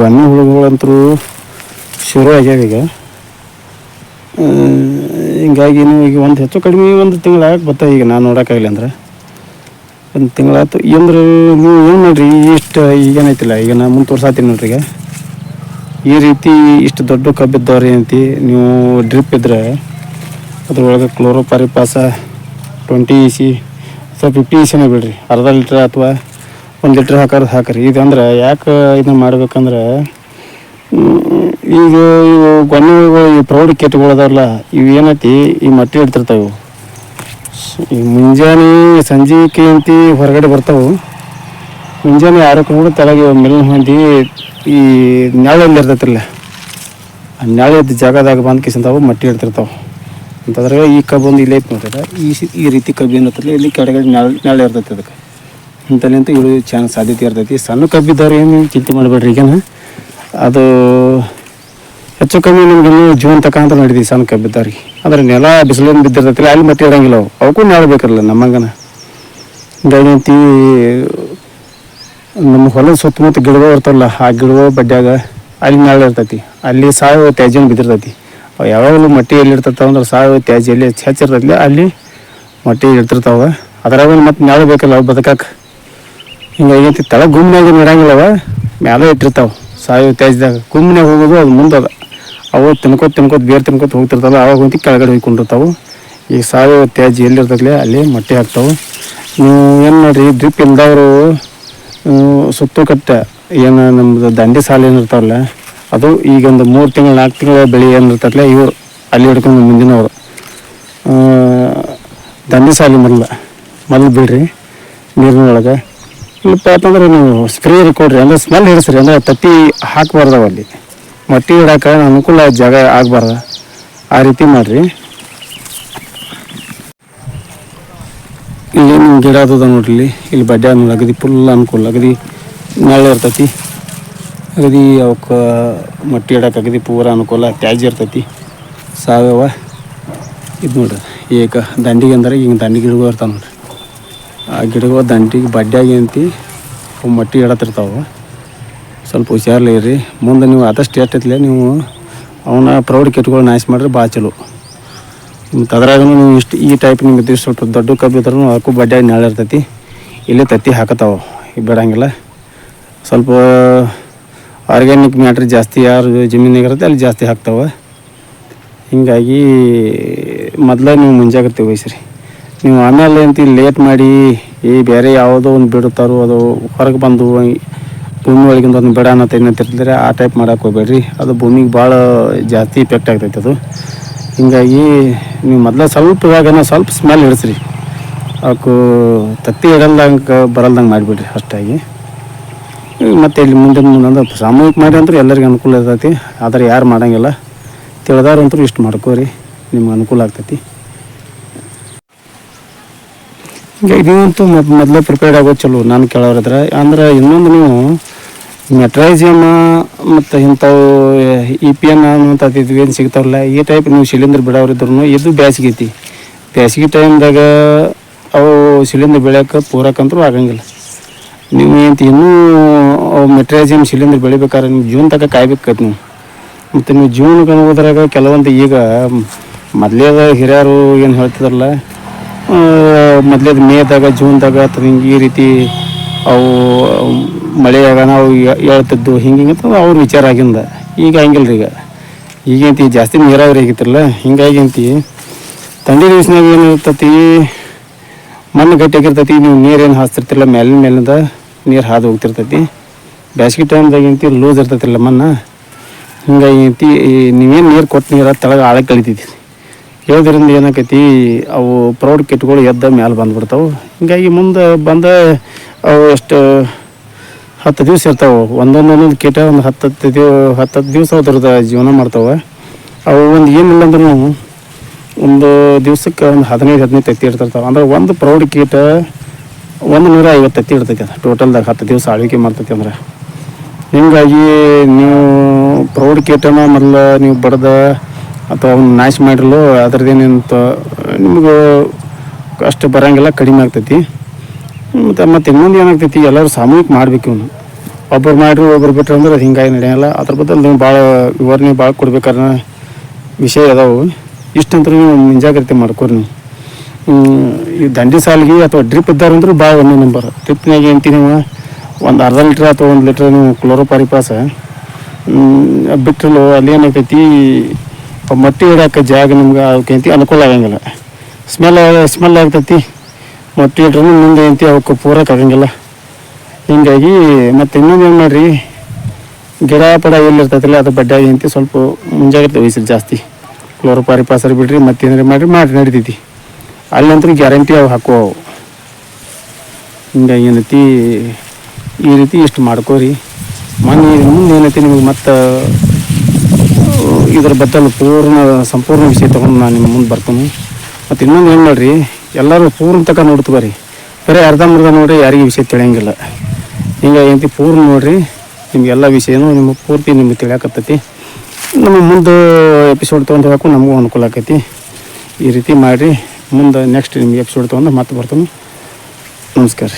ಗೊನೆ ಹುಳುಗಳಂತರೂ ಶುರು ಆಗ್ಯಾವ ಈಗ. ಹಿಂಗಾಗಿ ನೀವು ಈಗ ಒಂದು ಹೆಚ್ಚು ಕಡಿಮೆ ಒಂದು ತಿಂಗಳಾಗ ಬರ್ತಾವೆ ಈಗ ನಾನು ನೋಡೋಕ್ಕಾಗಲಿ ಅಂದ್ರೆ. ಒಂದು ತಿಂಗಳಾಯ್ತು ಅಂದ್ರೆ ನೀವು ಏನು ನೋಡ್ರಿ, ಇಷ್ಟು ಈಗೇನೈತಿಲ್ಲ ಈಗ ನಾನು ಮುಂದೆ ತೋರ್ಸಾತೀನಿ ನೋಡ್ರಿ ಈಗ. ಈ ರೀತಿ ಇಷ್ಟು ದೊಡ್ಡ ಕಬ್ಬಿದ್ದವ್ರು ಏನೈತಿ ನೀವು ಡ್ರಿಪ್ ಇದ್ರೆ ಅದ್ರೊಳಗೆ ಕ್ಲೋರೋಪಾರಿಪಾಸ, ಟ್ವೆಂಟಿ ಇ ಸಿ ಅಥವಾ ಫಿಫ್ಟಿ ಇ ಸಿನೇ ಬಿಡ್ರಿ, ಅರ್ಧ ಲೀಟ್ರ್ ಅಥವಾ ಒಂದು ಲೀಟ್ರ್ ಹಾಕೋದು ಹಾಕ್ರಿ. ಅಂದ್ರೆ ಯಾಕೆ ಇದನ್ನ ಮಾಡ್ಬೇಕಂದ್ರೆ ಈಗ ಇವು ಗೊನೆಗಳು ಈ ಪ್ರೌಢ ಕೆಟ್ಟಗಳು ಅದಾವಲ್ಲ ಇವು ಏನೈತಿ, ಈ ಮಟ್ಟಿ ಇಡ್ತಿರ್ತಾವೆ. ಈ ಮುಂಜಾನೆ ಸಂಜೆಗೆ ಅಂತ ಹೊರಗಡೆ ಬರ್ತಾವೆ. ಮುಂಜಾನೆ ಆರಕ್ಕೆ ಕೂಡ ತಲೆಗೆ ಮೆಲ್ಲ ಹೊಂದಿ ಈ ನೆಳಲ್ಲಿ ಇರ್ತೈತಿಲ್ಲ ಆ ನೆಳದ ಜಾಗದಾಗ ಬಂದು ಕಿಸಂತಾವು ಮಟ್ಟಿ ಇಡ್ತಿರ್ತಾವೆ ಅಂತಂದ್ರೆ ಈ ಕಬ್ಬು ಒಂದು ಇಲ್ಲೇ ಐತಿ ನೋಡ್ರಿ. ಈ ಈ ರೀತಿ ಕಬ್ಬು ಏನತ್ತಲ್ಲ ಇಲ್ಲಿ ಕೆಳಗಡೆ ನೆಳ ನೆಳ ಇರ್ತೈತೆ ಅದಕ್ಕೆ. ಇಂಥಲ್ಲಿಂತ ಇಳು ಚಾನ್ಸ್ ಸಾಧ್ಯತೆ ಇರ್ತೈತಿ. ಸಣ್ಣ ಕಬ್ಬಿದ್ದವ್ರು ಏನು ಚಿಂತೆ ಮಾಡಬೇಡ್ರಿ ಈಗನ? ಅದು ಹೆಚ್ಚು ಕಮ್ಮಿ ನಿಮ್ಗೆ ಇನ್ನೂ ಜೂನ್ ತಕ ಅಂತ ನಡೀತಿ ಸಣ್ಣ ಕಬ್ಬಿದ್ದವ್ರಿಗೆ. ಅಂದ್ರೆ ನೆಲ ಬಿಸಿಲಿಂದ ಬಿದ್ದಿರ್ತೈತಿಲ್ಲ, ಅಲ್ಲಿ ಮತ್ತೆ ಇಡಂಗಿಲ್ಲ ಅವು. ಅವಕ್ಕೂ ನಮ್ಮ ನಮ್ಮಂಗನ ಹಿಂಗಾಗಿ ನಮ್ಮ ಹೊಲದ ಸುತ್ತಮುತ್ತ ಗಿಡಗಳು ಇರ್ತಾವಲ್ಲ, ಆ ಗಿಡಗಳು ಬಡ್ಡ್ಯಾಗ ಅಲ್ಲಿ ನೆಳೆ ಇರ್ತೈತಿ. ಅಲ್ಲಿ ಸಾವಯವ ತ್ಯಾಜ್ಯನ ಬಿದ್ದಿರ್ತೈತಿ. ಅವು ಯಾವಾಗಲೂ ಮಟ್ಟಿ ಎಲ್ಲಿ ಇರ್ತಿರ್ತಾವ ಅಂದ್ರೆ ಸಾವಯವ ತ್ಯಾಜ್ಯ ಎಲ್ಲಿ ಹೆಚ್ಚಿರ್ತೈತಿಲ್ಲ ಅಲ್ಲಿ ಮಟ್ಟಿ ಇರ್ತಿರ್ತಾವ ಅದ್ರಾಗ ಮತ್ತೆ ನೆಳ ಬೇಕಲ್ಲ ಅವು ಬದುಕಕ್ಕೆ. ಹಿಂಗಾಗಿ ತಳ ಗುಮ್ನಾಗ ಇರಂಗಿಲ್ಲವ, ಮ್ಯಾಲೆ ಇಟ್ಟಿರ್ತಾವ. ಸಾಯಿ ತ್ಯಾಜ್ಯದಾಗ ಗುಮ್ನಾಗ ಹೋಗೋದು ಅದು ಮುಂದದ ಅವು ತಿನ್ಕೋತ ತಿನ್ಕೋತ ಬೇರೆ ತಿನ್ಕೋತ ಹೋಗ್ತಿರ್ತಾವಲ್ಲ ಅವಾಗ ಹೋಗಿ ಕೆಳಗಡೆ ಹೋಗ್ಕೊಂಡಿರ್ತಾವೆ ಈಗ ಸಾವಯವ ತ್ಯಾಜ್ಯ ಎಲ್ಲಿರ್ತೈತಿಲ್ಲ ಅಲ್ಲಿ ಮೊಟ್ಟೆ ಹಾಕ್ತಾವೆ. ನೀವು ಏನು ನೋಡ್ರಿ ಡ್ರಿಪ್ ಇಲ್ದವರು ಸುತ್ತು ಕಟ್ಟ ಏನು ನಮ್ಮದು ದಂಡೆ ಸಾಲ ಏನಿರ್ತಾವಲ್ಲ ಅದು ಈಗ ಒಂದು ಮೂರು ತಿಂಗಳು, ನಾಲ್ಕು ತಿಂಗಳ ಬೆಳೆ ಏನಿರ್ತೈತಲ್ಲ ಇವರು ಅಲ್ಲಿ ಹಿಡ್ಕೊಂಡು ಮುಂದಿನವರು. ದಂಡಿ ಸಾಲಿ ಮೊದಲ, ಮೊದಲು ಬಿಡ್ರಿ, ನೀರಿನೊಳಗೆ. ಇಲ್ಲಪ್ಪ ಅಂತಂದ್ರೆ ನೀವು ಸ್ಪ್ರೇ ಕೊಡ್ರಿ. ಅಂದ್ರೆ ಸ್ಮೆಲ್ ಹಿಡಿಸ್ರಿ. ಅಂದ್ರೆ ತತ್ತಿ ಹಾಕಬಾರ್ದವ ಅಲ್ಲಿ. ಮಟ್ಟಿ ಇಡಕ್ಕೆ ಅನುಕೂಲ ಜಾಗ ಆಗಬಾರ್ದ. ಆ ರೀತಿ ಮಾಡಿರಿ. ಇಲ್ಲಿ ನಿಮ್ಮ ಗಿಡ ಅದ ನೋಡ್ರಿ ಇಲ್ಲಿ. ಇಲ್ಲಿ ಬಡ್ಡೆ ಆದ್ಮೇಲೆ ಅಗದಿ ಫುಲ್ ಅನುಕೂಲ. ಅಗದಿ ನೆರಳು ಇರ್ತೈತಿ. ಅಗದಿ ಅವಕ್ಕೆ ಮಟ್ಟಿ ಇಡಕ್ಕೆ ಅಗದಿ ಪೂರ ಅನುಕೂಲ. ತ್ಯಾಜ್ಯ ಇರ್ತೈತಿ. ಸಾವಯವ. ಇದು ನೋಡ್ರಿ. ಈಗ ದಂಡಿಗೆ ಅಂದ್ರೆ ಈಗ ದಂಡಿಗೆ ಇರ್ತಾವೆ ನೋಡ್ರಿ. ಆ ಗಿಡಗಳು ದಂಟಿಗೆ ಬಡ್ಡಿಯಾಗಿ ಅಂತಿ ಮಟ್ಟಿ ಇಡತ್ತಿರ್ತಾವೆ ಸ್ವಲ್ಪ ಹುಷಾರ್ಲಿ ಇರಿ ಮುಂದೆ ನೀವು ಆದಷ್ಟು ಎಷ್ಟೈತಿಲ್ಲ ನೀವು ಅವನ್ನ ಪ್ರೌಢ ಕೆಟ್ಟಗಳು ನಾಶ ಮಾಡಿದ್ರೆ ಭಾಳ ಚಲೋ. ಮತ್ತು ಅದ್ರಾಗ ನೀವು ಇಷ್ಟು ಈ ಟೈಪ್ ನಿಮ್ಗೆ ಸ್ವಲ್ಪ ದೊಡ್ಡ ಕಬ್ಬು ಇದ್ರೂ ಅದಕ್ಕೂ ಬಡ್ಡಿಯಾಗಿ ಇರ್ತೈತಿ. ಇಲ್ಲೇ ತತ್ತಿ ಹಾಕತ್ತಾವ ಬಿಡಂಗಿಲ್ಲ. ಸ್ವಲ್ಪ ಆರ್ಗ್ಯಾನಿಕ್ ಮ್ಯಾಟ್ರ್ ಜಾಸ್ತಿ ಯಾರು ಜಮೀನಿಗೆ ಇರುತ್ತೆ, ಅಲ್ಲಿ ಜಾಸ್ತಿ ಹಾಕ್ತಾವೆ. ಹೀಗಾಗಿ ಮೊದಲೇ ನೀವು ಮುಂಜಾಗ್ರತೆ ವಹಿಸ್ರಿ. ನೀವು ಆಮೇಲೆ ಅಂತ ಲೇಟ್ ಮಾಡಿ ಈ ಬೇರೆ ಯಾವುದೋ ಒಂದು ಬಿಡುತ್ತಾರೋ ಅದು ಹೊರಗೆ ಬಂದು ಭೂಮಿ ಒಳಗಿಂದ ಒಂದು ಬಿಡ ಅನ್ನೋ ತಿರ್ತಿದ್ರೆ ಆ ಟೈಪ್ ಮಾಡೋಕೆ ಹೋಗ್ಬೇಡ್ರಿ. ಅದು ಭೂಮಿಗೆ ಭಾಳ ಜಾಸ್ತಿ ಇಫೆಕ್ಟ್ ಆಗ್ತೈತೆ ಅದು. ಹೀಗಾಗಿ ನೀವು ಮೊದಲೇ ಸ್ವಲ್ಪ ಇವಾಗನ ಸ್ವಲ್ಪ ಸ್ಮೆಲ್ ಹಿಡಿಸ್ರಿ. ಅವಕ್ಕೆ ತತ್ತಿ ಇಡಲ್ದಂಗೆ ಬರಲ್ದಂಗೆ ಮಾಡಿಬಿಡ್ರಿ ಅಷ್ಟಾಗಿ. ಮತ್ತು ಇಲ್ಲಿ ಮುಂದೆ ಮುಂದೆ ಸಾಮೂಹಿಕ ಮಾಡಿ ಅಂದ್ರೆ ಎಲ್ಲರಿಗೂ ಅನುಕೂಲ ಇರ್ತೈತಿ. ಆದರೆ ಯಾರು ಮಾಡಂಗಿಲ್ಲ. ತಿಳಿದಾರಂತೂ ಇಷ್ಟು ಮಾಡ್ಕೋರಿ. ನಿಮ್ಗೆ ಅನುಕೂಲ ಆಗ್ತೈತಿ. ಈಗ ನೀವಂತೂ ಮೊದ್ ಮೊದಲೇ ಪ್ರಿಪೇರ್ಡ್ ಆಗೋದು ಚಲೋ, ನಾನು ಕೇಳೋರಿದ್ರೆ ಅಂದ್ರೆ ಇನ್ನೊಂದು ನೀವು ಮೆಟ್ರೈಸಿಯಮ್ ಮತ್ತು ಇಂಥವು ಇ ಪಿ ಎನ್ ಇದು ಏನು ಸಿಗ್ತಾವಲ್ಲ, ಈ ಟೈಪ್ ನೀವು ಸಿಲಿಂಡರ್ ಬಿಡೋರಿದ್ರು ಇದು ಬ್ಯಾಸಿಗೆ ಐತಿ. ಬ್ಯಾಸಿಗೆ ಟೈಮ್ದಾಗ ಅವು ಸಿಲಿಂಡರ್ ಬೆಳೆಯೋಕೆ ಪೂರಕ್ಕಂತೂ ಆಗಂಗಿಲ್ಲ. ನೀವು ಏನು ಇನ್ನೂ ಅವು ಮೆಟ್ರೈಸಿಯಮ್ ಸಿಲಿಂಡರ್ ಬೆಳಿಬೇಕಾದ್ರೆ ನೀವು ಜೂನ್ ತನಕ ಕಾಯ್ಬೇಕಾಯ್ತು ನೀವು. ಮತ್ತು ನೀವು ಜೂನ್ಗೆ ಹೋದ್ರಾಗ ಕೆಲವೊಂದು ಈಗ ಮೊದಲೇದ ಹಿರಿಯರು ಏನು ಹೇಳ್ತಿದಾರಲ್ಲ ಮೊದಲೇದು ಮೇದಾಗ, ಜೂನ್ದಾಗ ಅಥವಾ ಹಿಂಗೆ ಈ ರೀತಿ ಅವು ಮಳೆಯಾಗ ನಾವು ಹೇಳ್ತಿದ್ದು, ಹಿಂಗೆ ಹಿಂಗೆ ಅಂತ ಅವ್ರ ವಿಚಾರ ಆಗಿಂದ. ಈಗ ಹಂಗಿಲ್ಲ ಈಗ. ಈಗಂತಿ ಜಾಸ್ತಿ ನೀರಾವರಿ ಆಗಿತ್ತಲ್ಲ ಹಿಂಗಾಗಿ ಅಂತಿ ತಂಡಿ ದಿವ್ಸನಾಗ ಏನಿರ್ತತಿ ಮಣ್ಣು ಗಟ್ಟಿಯಾಗಿರ್ತೈತಿ, ನೀವು ನೀರೇನು ಹಾಸ್ತಿರ್ತಿಲ್ಲ ಮೇಲಿನ ಮೇಲಿಂದ ನೀರು ಹಾದು ಹೋಗ್ತಿರ್ತೈತಿ. ಬೇಸಿಗೆ ಟೈಮ್ದಾಗ ಅಂತಿ ಲೂಸ್ ಇರ್ತೈತಿಲ್ಲ ಮಣ್ಣು. ಹಿಂಗಾಗಿ ಐತಿ ನೀವೇನು ನೀರು ಕೊಟ್ಟು ನೀರು ತಳಗ ಆಳಕ್ಕೆ ಕಳಿತೈತಿ ಹೇಳೋದ್ರಿಂದ ಏನಾಕೈತಿ, ಅವು ಪ್ರೌಢ ಕಿಟ್ಗಳು ಎದ್ದ ಮ್ಯಾಲೆ ಬಂದ್ಬಿಡ್ತಾವೆ. ಹಿಂಗಾಗಿ ಮುಂದೆ ಬಂದ, ಅವು ಎಷ್ಟು ಹತ್ತು ದಿವಸ ಇರ್ತಾವೆ. ಒಂದೊಂದೊಂದೊಂದು ಒಂದೊಂದು ಕೀಟ, ಒಂದು ಹತ್ತು ಹತ್ತು ಹತ್ತು ದಿವಸ ಅದ್ರದ್ದು ಜೀವನ ಮಾಡ್ತಾವೆ. ಅವು ಒಂದು ಏನಿಲ್ಲ ಅಂದ್ರೂ ಒಂದು ದಿವ್ಸಕ್ಕೆ ಒಂದು ಹದಿನೈದು ಹದಿನೈದು ತತ್ತಿ ಇರ್ತಿರ್ತಾವೆ ಅಂದ್ರೆ ಒಂದು ಪ್ರೌಢ ಕೀಟ ಒಂದು ನೂರ ಐವತ್ತು ತತ್ತಿ ಇರ್ತೈತಿ ಅದು. ಟೋಟಲ್ದಾಗ ಹತ್ತು ದಿವಸ ಆಳ್ವಿಕೆ ಮಾಡ್ತೈತಿ ಅಂದ್ರೆ. ಹಿಂಗಾಗಿ ನೀವು ಪ್ರೌಢ ಕೀಟನ ಮೊದಲು ನೀವು ಬಡ್ದ ಅಥವಾ ಅವ್ನ ನಾಶ ಮಾಡಿರಲು ಅದ್ರದ್ದೇನಂತ ನಿಮಗೆ ಅಷ್ಟು ಬರಂಗಿಲ್ಲ ಕಡಿಮೆ ಆಗ್ತೈತಿ. ಮತ್ತು ಮತ್ತು ಇನ್ನೊಂದು ಏನಾಗ್ತೈತಿ, ಎಲ್ಲರೂ ಸಾಮೂಹಿಕ ಮಾಡ್ಬೇಕು ಇವನು. ಒಬ್ಬರು ಮಾಡ್ರಿ ಒಬ್ಬರು ಬಿಟ್ಟರೆ ಅಂದ್ರೆ ಅದು ಹಿಂಗಾಗಿ ನಡೆಯಲ್ಲ. ಅದ್ರ ಬದಲು ನೀವು ಭಾಳ ವಿವರಣೆ ಭಾಳ ಕೊಡ್ಬೇಕಾದ್ರೆ ವಿಷಯ ಅದಾವು ಇಷ್ಟಂತೂ ನೀವು ಮುಂಜಾಗ್ರತೆ ಮಾಡ್ಕೊರಿ ನೀವು. ಈ ದಂಡಿ ಸಾಲಿಗೆ ಅಥವಾ ಡ್ರಿಪ್ ಇದ್ದಾರಂದ್ರೂ ಭಾಳ ಒಂದೇ ನಂಬರ್ ಡ್ರಿಪ್ನಾಗ ಏನು ನೀವು? ಒಂದು ಅರ್ಧ ಲೀಟ್ರ್ ಅಥವಾ ಒಂದು ಲೀಟ್ರ್ ನೀವು ಕ್ಲೋರೋಪಾರಿಪಾಸ ಬಿಟ್ಟರು ಅಲ್ಲಿ ಏನಾಗ್ತೈತಿ? ಮೊಟ್ಟೆ ಇಡಕ್ಕೆ ಜಾಗ ನಿಮ್ಗೆ ಅದಕ್ಕಂತಿ ಅನುಕೂಲ ಆಗಂಗಿಲ್ಲ. ಸ್ಮೆಲ್ ಸ್ಮೆಲ್ ಆಗ್ತೈತಿ. ಮೊಟ್ಟೆ ಇಟ್ರೂ ಮುಂದೆ ಏನಂತಿ ಅವಕ್ಕೆ ಪೂರಕ್ಕೆ ಆಗಂಗಿಲ್ಲ. ಹಿಂಗಾಗಿ ಮತ್ತು ಇನ್ನೊಂದು ಏನು ಮಾಡಿರಿ? ಗಿಡ ಪಡ ಎಲ್ಲಿರ್ತೈತಿಲ್ಲ ಅದು ಬಡ್ಡಾಗಿ ಅಂತ ಸ್ವಲ್ಪ ಮುಂಜಾಗ್ರತೆ ವಹಿಸಿರಿ ಜಾಸ್ತಿ. ಕ್ಲೋರ್ ಕ್ಲೋರೋಪಾರಿಪಾಸರ್ ಬಿಡ್ರಿ ಮತ್ತೇನಾರು ಮಾಡಿರಿ, ಮಾಡಿ ನಡಿತೈತಿ. ಅಲ್ಲಂತೂ ಗ್ಯಾರಂಟಿ ಅವು ಹಾಕೋ ಅವು ಹಿಂಗಾಗಿ ಏನೈತಿ? ಈ ರೀತಿ ಇಷ್ಟು ಮಾಡ್ಕೋರಿ. ಮನೆ ಮುಂದೆ ಏನೈತಿ ನಿಮಗೆ ಮತ್ತು ಇದ್ರ ಬದಲು ಪೂರ್ಣ ಸಂಪೂರ್ಣ ವಿಷಯ ತೊಗೊಂಡು ನಾನು ನಿಮ್ಮ ಮುಂದೆ ಬರ್ತೀನಿ. ಮತ್ತು ಇನ್ನೊಂದು ಏನು ಮಾಡಿರಿ ಎಲ್ಲರೂ ಪೂರ್ಣ ತಕ ನೋಡ್ತೀವಿ ಅರ್ಧ ಅರ್ಧಂಬರ್ಧ ನೋಡ್ರಿ ಯಾರಿಗೆ ವಿಷಯ ತಿಳಿಯಂಗಿಲ್ಲ. ಹಿಂಗಾಗಿ ಏನಂತ ಪೂರ್ಣ ನೋಡ್ರಿ ನಿಮಗೆಲ್ಲ ವಿಷಯನೂ ನಿಮಗೆ ಪೂರ್ತಿ ನಿಮ್ಗೆ ತಿಳಿಯಾಕತ್ತೈತಿ. ನಮ್ಮ ಮುಂದೆ ಎಪಿಸೋಡ್ ತೊಗೊಂಡು ಹೋಗಕ್ಕೂ ನಮಗೂ ಅನುಕೂಲ ಆಕೈತಿ. ಈ ರೀತಿ ಮಾಡಿರಿ, ಮುಂದೆ ನೆಕ್ಸ್ಟ್ ನಿಮ್ಗೆ ಎಪಿಸೋಡ್ ತೊಗೊಂಡು ಮತ್ತೆ ಬರ್ತೀನಿ. ನಮಸ್ಕಾರ